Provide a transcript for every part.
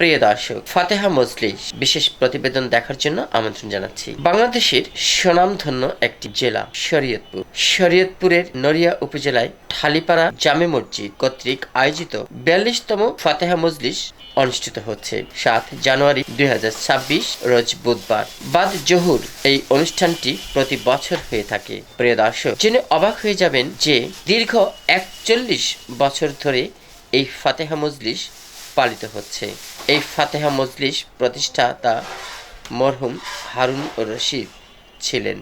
প্রিয় দর্শক, ফাতেহা মজলিস বিশেষ প্রতিবেদন দেখার জন্য আমন্ত্রণ জানাচ্ছি। বাংলাদেশের সুনামধন্য একটি জেলা শরীয়তপুর। শরীয়তপুরের নড়িয়া উপজেলায় ঠালিপাড়া জামে মসজিদ কর্তৃক আয়োজিত বিয়াল্লিশতম ফাতেহা মজলিস অনুষ্ঠিত হচ্ছে সাত জানুয়ারি দুই হাজার ছাব্বিশ, রোজ বুধবার। বাদ জহুর এই অনুষ্ঠানটি প্রতি বছর হয়ে থাকে। প্রিয় দর্শক, জেনে অবাক হয়ে যাবেন যে দীর্ঘ একচল্লিশ বছর ধরে এই ফাতেহা মজলিস পালিত হচ্ছে। এই ফাতেহা মজলিস প্রতিষ্ঠাতা মরহুম হারুন রশিদ ছিলেন।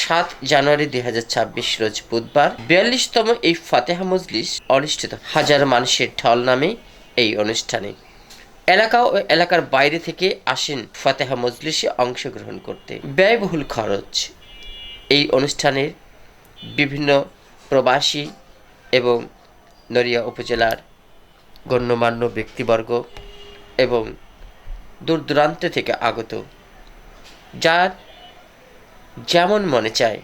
সাত জানুয়ারি দুই হাজার ছাব্বিশ রোজ বুধবার বিয়াল্লিশতম এই ফাতেহা মজলিস অনুষ্ঠিত। হাজার মানুষের ঢল নামে এই অনুষ্ঠানে। এলাকা ও এলাকার বাইরে থেকে আসেন ফাতেহা মজলিসে অংশগ্রহণ করতে। ব্যয়বহুল খরচ। এই অনুষ্ঠানের বিভিন্ন প্রবাসী এবং নড়িয়া উপজেলার গণ্যমান্য ব্যক্তিবর্গ এবং দূর দূরান্ত থেকে আগত, যার যেমন মনে চায়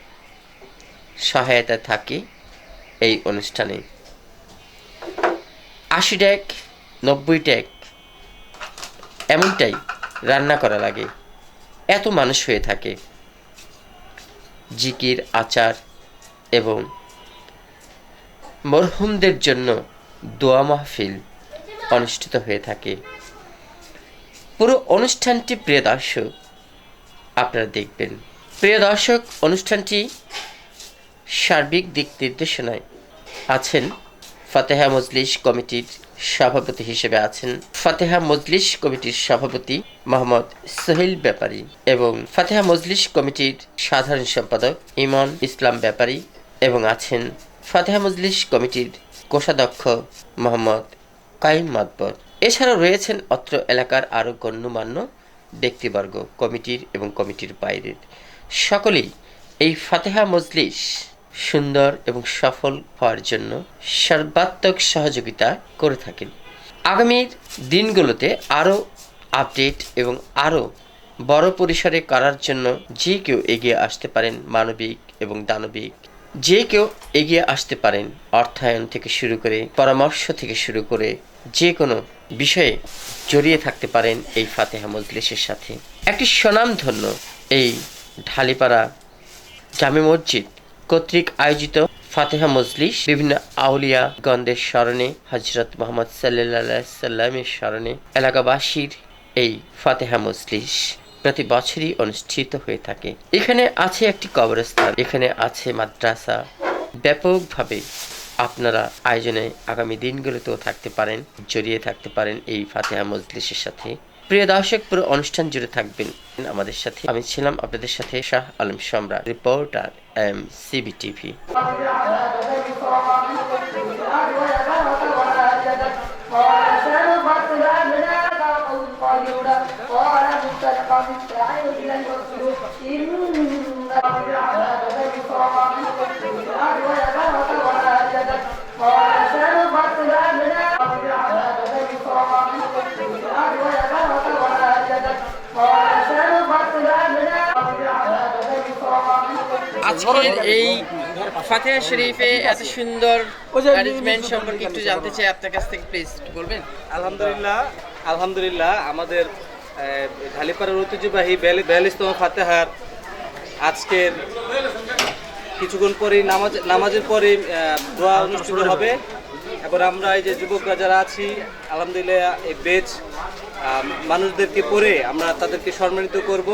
সহায়তা থাকে এই অনুষ্ঠানে। আশি ট্যাগ নব্বই ট্যাগ এমনটাই রান্না করা লাগে এত মানুষ হয়ে থাকে। জিকির, আচার এবং মরহুমদের জন্য দোয়া মাহফিল অনুষ্ঠিত হয়ে থাকে। পুরো অনুষ্ঠানটি প্রিয় দর্শক, আপনারা দেখবেন। প্রিয় দর্শক, অনুষ্ঠানটি সার্বিক দিক নির্দেশনায় আছেন। ফাতেহা মজলিস কমিটির সভাপতি হিসেবে আছেন। ফাতেহা মজলিস কমিটির সভাপতি মোহাম্মদ সোহেল ব্যাপারী এবং ফাতেহা মজলিস কমিটির সাধারণ সম্পাদক ইমন ইসলাম ব্যাপারী এবং আছেন ফাতেহা মজলিস কমিটির কোষাধ্যক্ষ মোহাম্মদ কাইম মাতবর এছাড়াও রয়েছেন অত্র এলাকার আরও গণ্যমান্য ব্যক্তিবর্গ, কমিটির এবং কমিটির বাইরের। সকলেই এই ফাতেহা মজলিস সুন্দর এবং সফল হওয়ার জন্য সর্বাত্মক সহযোগিতা করে থাকেন। আগামীর দিনগুলোতে আরও আপডেট এবং আরও বড় পরিসরে করার জন্য যে কেউ এগিয়ে আসতে পারেন মানবিক এবং দানবিক যে কেউ এগিয়ে আসতে পারেন অর্থায়ন থেকে শুরু করে পরামর্শ থেকে শুরু করে যে কোনো বিষয়ে জড়িয়ে থাকতে পারেন এই ফাতেহা মজলিসের সাথে। একটি স্বনামধন্য এই ঢালিপাড়া জামে মসজিদ কর্তৃক আয়োজিত ফাতেহা মজলিস বিভিন্ন আউলিয়া গন্ধের স্মরণে হজরত মোহাম্মদ সাল্লাহ সাল্লামের স্মরণে এলাকাবাসীর এই ফাতেহা মজলিস। প্রতি বছরই অনুষ্ঠিত হয়ে থাকে। এখানে আছে একটি কবরস্থান। এখানে আছে মাদ্রাসা। ব্যাপকভাবে আপনারা আয়োজনে আগামী দিনগুলোতেও থাকতে পারেন, জড়িয়ে থাকতে পারেন এই ফাতেহা মজলিসের সাথে। প্রিয় দর্শক, পুরো অনুষ্ঠান জুড়ে থাকবেন আমাদের সাথে। আমি ছিলাম আপনাদের সাথে শাহ আলম সম্রাট, রিপোর্টার, এম সিবি টিভি। আজকের এই ফাতেহা শরীফে এত সুন্দর অ্যারেঞ্জমেন্ট সম্পর্কে একটু জানতে চাই আপনার কাছ থেকে প্লিজ বলবেন? আলহামদুলিল্লাহ আলহামদুলিল্লাহ আমাদের ঢালিপাড়ার ঐতিহ্যবাহী বিয়াল্লিশতম ফাতেহার আজকের কিছুক্ষণ পরেই নামাজ নামাজের পরে দোয়া অনুষ্ঠিত হবে। এবার আমরা এই যে যুবকরা যারা আছি আলহামদুলিল্লাহ এই বেচ আহ, মানুষদেরকে পড়ে আমরা তাদেরকে সম্মানিত করব।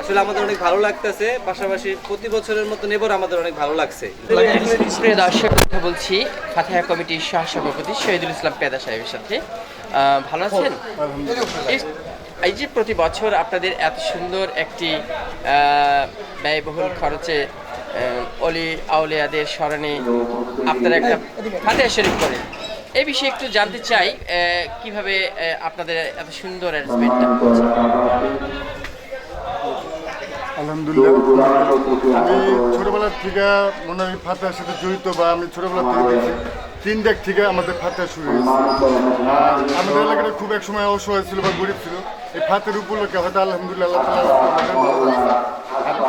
আসলে আমাদের অনেক ভালো লাগতেছে পাশাপাশি প্রতি বছরের মতন এবার আমাদের অনেক ভালো লাগছে। প্রিয় দর্শক কথা বলছি ফাতেহা কমিটির সহ সভাপতি শহীদুল ইসলাম পেদা সাহেবের সাথে। ভালো আছেন? এই- যে প্রতি বছর আপনাদের এত সুন্দর একটি ব্যয়বহুল খরচে অলি আউলিয়াদের স্মরণে আপনারা একটা ফাতেহা শরীফ করেন এই বিষয়ে একটু জানতে চাই কীভাবে আপনাদের এত সুন্দর অ্যারেঞ্জমেন্টটা হচ্ছে? আলহামদুলিল্লাহ। আমি ছোটবেলার থেকে মনে হয় ফাতার সাথে জড়িত বা আমি ছোটবেলা থেকে তিন ডেক থেকে আমাদের ফাতে শুরু হয়েছে আর আমাদের এলাকাটা খুব এক সময় অসহায় ছিল বা গরিব ছিল। এই ফাতের উপলক্ষে হয়তো আলহামদুলিল্লাহ আল্লাহ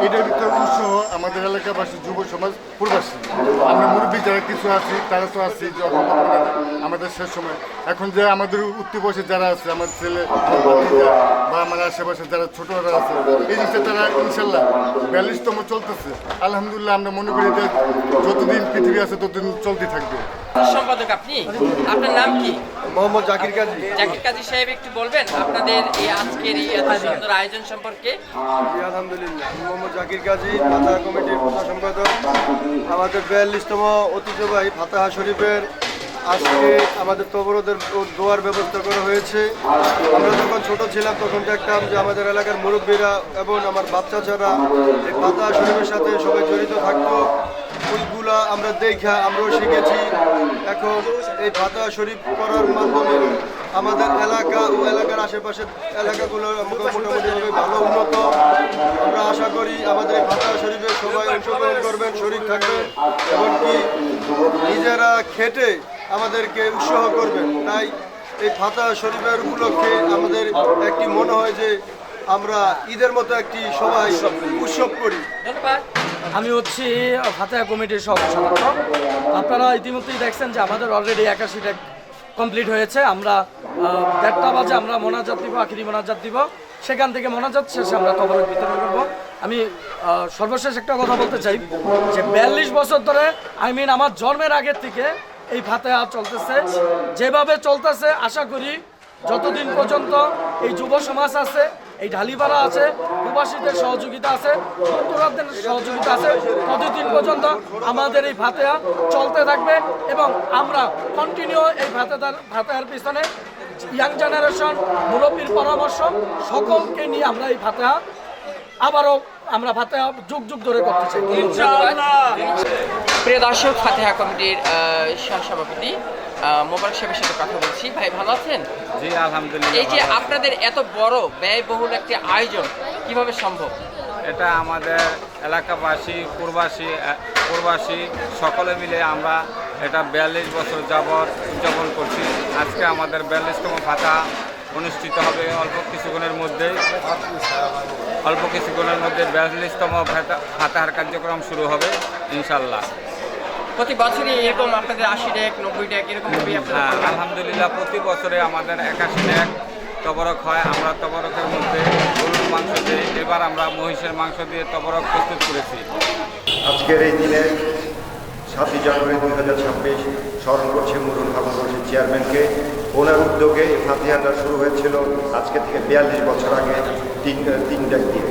এটার ভিতরে উৎসাহ আমাদের এলাকাবাসী, যুব সমাজ, প্রবাসী। আমরা মুরব্বী যারা কিছু আছি, তারা তো আছি। আমাদের শেষ সময়। এখন যে আমাদের বয়সে যারা আছে, আমার ছেলে বা আমার আশেপাশে যারা ছোটরা আছে, এই জিনিসটা তারা ইনশাল্লাহ বিয়াল্লিশতম চলতেছে। আলহামদুলিল্লাহ আমরা মনে করি যে যতদিন পৃথিবী আছে, ততদিন চলতে থাকবে। সম্পাদক আপনি? আপনার নাম কি? মোহাম্মদ জাকির কাজী। জাকির কাজী সাহেব একটু বলবেন আপনাদের এই আজকের এই এত সুন্দর আয়োজন সম্পর্কে? জি, আলহামদুলিল্লাহ। মোহাম্মদ জাকির কাজী ফাতাহা কমিটির প্রধান সম্পাদক। আমাদের বিয়াল্লিশতম ঐতিহ্যবাহী ফাতাহা শরীফের আজকে আমাদের তবরদের দোয়ার ব্যবস্থা করা হয়েছে। আমরা যখন ছোট ছিলাম তখন দেখতাম যে আমাদের এলাকার মুরব্বীরা এবং আমার বাচ্চা ছাড়া এই ফাতাহা শরীফের সাথে সবাই জড়িত থাকতো ওইগুলা আমরা দেখা আমরাও শিখেছি। এখন এই ফাতাহা শরীফ করার মাধ্যমে আমাদের এলাকা ও এলাকার আশেপাশের এলাকাগুলো মোটামুটিভাবে ভালো উন্নত। আমরা আশা করি আমাদের এই ফাতাহা শরীফে সবাই অংশগ্রহণ করবেন, শরীর থাকবেন এমনকি নিজেরা খেটে আমাদেরকে উৎসাহ করবেন। তাই এই ফাতাহা শরীফের উপলক্ষে আমাদের একটি মনে হয় যে আমরা ঈদের মতো একটি সবাই উৎসব করি। ধন্যবাদ। আমি হচ্ছি ফাতেহা কমিটির সদস্য আপনারা ইতিমধ্যেই দেখছেন যে আমাদের অলরেডি একাশিটা কমপ্লিট হয়েছে। আমরা দেড়টা বাজে আমরা মোনাজাত দিব আখিরি মোনাজাত দিব। সেখান থেকে মোনাজাত শেষে আমরা তবরক বিতরণ করব আমি সর্বশেষ একটা কথা বলতে চাই যে বিয়াল্লিশ বছর ধরে আই মিন আমার জন্মের আগের থেকে এই ফাতেহা চলতেছে। যেভাবে চলতেছে, আশা করি যতদিন পর্যন্ত এই যুব সমাজ আছে এই ঢালিপাড়া আছে প্রবাসীদের সহযোগিতা আছে দূরান্তের সহযোগিতা আছে। ততদিন পর্যন্ত আমাদের এই ভাতেয়া চলতে থাকবে এবং আমরা কন্টিনিউ এই ভাতেদার ভাতেয়ার পিছনে ইয়াং জেনারেশন মুরব্বীর পরামর্শ, সকলকে নিয়ে আমরা এই ভাতেয়া আবারও আমরা ভাতেয়া যুগ যুগ ধরে করতে চাই। প্রিয় দর্শক ফাতেহা কমিটির সহসভাপতি মোবারক সাহেবের সাথে কথা বলছি। ভাই ভালো আছেন? জি আলহামদুলিল্লাহ এই যে আপনাদের এত বড় ব্যয়বহুল একটি আয়োজন কীভাবে সম্ভব? এটা আমাদের এলাকাবাসী পূর্বাসী প্রবাসী সকলে মিলে আমরা এটা বিয়াল্লিশ বছর যাবৎ উদযাপন করছি। আজকে আমাদের বিয়াল্লিশতম ভাতা অনুষ্ঠিত হবে অল্প কিছুক্ষণের মধ্যে অল্প কিছুক্ষণের মধ্যে বিয়াল্লিশতম ভাতা ভাতার কার্যক্রম শুরু হবে ইনশাল্লাহ। প্রতি বছরই এরকম আপনাদের আশি ডেক নব্বই ডেক এরকম হ্যাঁ আলহামদুলিল্লাহ প্রতি বছরে আমাদের একাশি এক তবরক হয়। আমরা তবরকের মধ্যে গরুর মাংস দিই। এবার আমরা মহিষের মাংস দিয়ে তবরক প্রস্তুত করেছি। আজকের এই দিনে সাতই জানুয়ারি দুই হাজার ছাব্বিশ স্মরণ করছে মুরুল হামদর্শী চেয়ারম্যানকে। ওনার উদ্যোগে এই ফাতিহাটা শুরু হয়েছিল আজকে থেকে বিয়াল্লিশ বছর আগে তিন তিন ড্যাগ দিয়ে।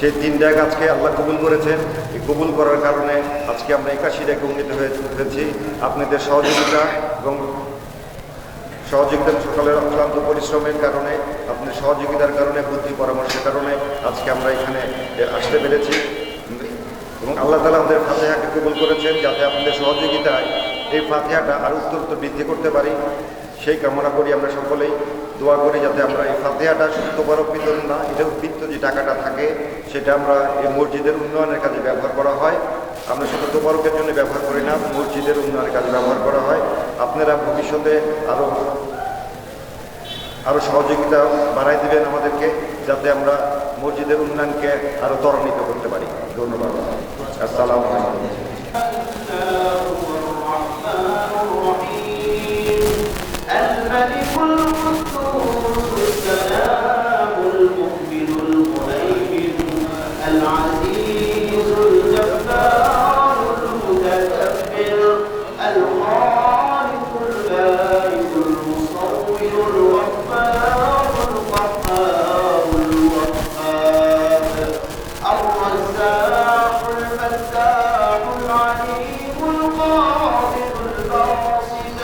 সেই তিন ড্যাগ আজকে আল্লাহ কবুল করেছেন এই কবুল করার কারণে আজকে আমরা একাশি ড্যাগ উন্নীত হয়ে- হয়েছি আপনাদের সহযোগিতা এবং সহযোগিতা সকালের অক্লান্ত পরিশ্রমের কারণে আপনার সহযোগিতার কারণে, বুদ্ধি পরামর্শের কারণে আজকে আমরা এখানে আসতে পেরেছি। এবং আল্লাহ তালা আমাদের ফাতেহাকে কবুল করেছেন যাতে আপনাদের সহযোগিতায় এই ফাতেহাটা আর উত্তর উত্তর বৃদ্ধি করতে পারি। সেই কামনা করি আমরা সকলেই। দোয়া করি যাতে আমরা এই ফাতেহাটা শুধু তোবারক বিতরণ না এটা উদ্বৃত্ত যে টাকাটা থাকে, সেটা আমরা এই মসজিদের উন্নয়নের কাজে ব্যবহার করা হয়। আমরা শুধু তোবারকের জন্য ব্যবহার করি না, মসজিদের উন্নয়নের কাজে ব্যবহার করা হয়। আপনারা ভবিষ্যতে আরও আরও সহযোগিতা বাড়াই দিবেন আমাদেরকে, যাতে আমরা মসজিদের উন্নয়নকে আরও ত্বরান্বিত করতে পারি। ধন্যবাদ। আসসালামু আলাইকুম। الرزاق الفتاح العليم القادر الباسط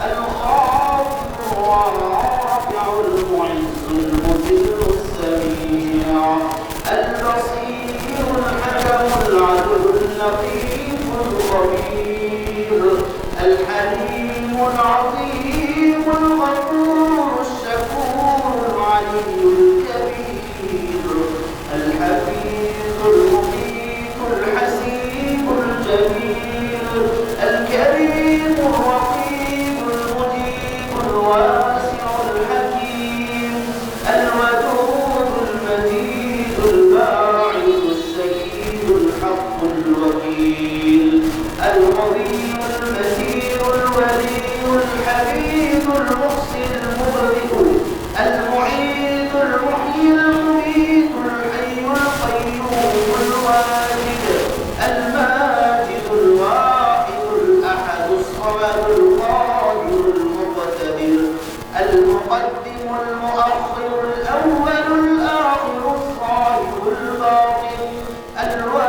الخافض الرافع المعز المذل السميع البصير الحكم العدل اللطيف الخبير better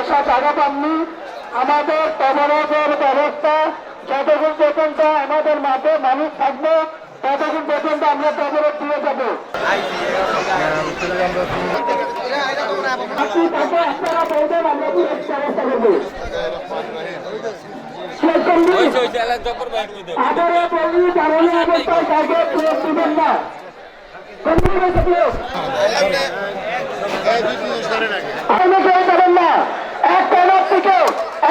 বসার জায়গা পাননি। আমাদের তবরজের ব্যবস্থা যতক্ষণ পর্যন্ত আমাদের মাঠে মানুষ থাকবে ততক্ষণ পর্যন্ত আমরা তবরজ দিয়ে যাব। আপনি তাকে আপনারা বলবেন আমরা ব্যবস্থা করব? বলি অবস্থায় কাউকে প্রয়োগ দিবেন না। এক কর্নার থেকে,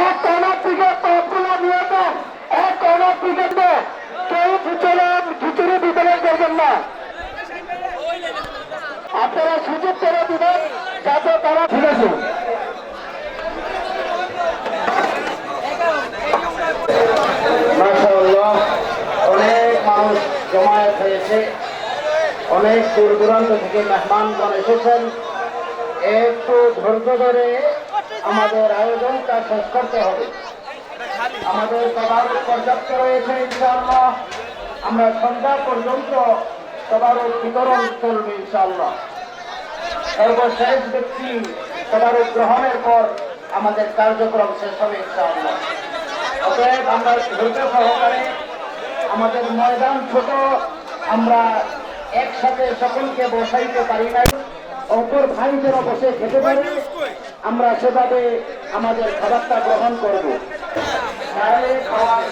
এক কর্নার থেকে টপগুলো নিয়ে যান এক কর্নার থেকে কেউ ভিতরে ভিতরে ভিতরে করবেন না। আপনারা সুযোগ করে তারা ঠিক অনেক মানুষ জমায়েত হয়েছে। অনেক দূর দূরান্ত থেকে মেহমানগণ এসেছেন। একটু ধৈর্য ধরে আমাদের আয়োজনটা শেষ করতে হবে। আমাদের সবার পর্যাপ্ত রয়েছে, ইনশাআল্লাহ। আমরা সন্ধ্যা পর্যন্ত সবার বিতরণ চলবে, ইনশাআল্লাহ। সর্বশেষ ব্যক্তি সবার গ্রহণের পর আমাদের কার্যক্রম শেষ হবে, ইনশাআল্লাহ। অতএব আমরা ধৈর্য সহকারে আমাদের ময়দান ছোট, আমরা একসাথে সকলকে বসাইতে পারি নাই। অপর ভাই যেন বসে খেতে পারে। আমরা সেভাবে আমাদের খাবারটা গ্রহণ করব। খাওয়ার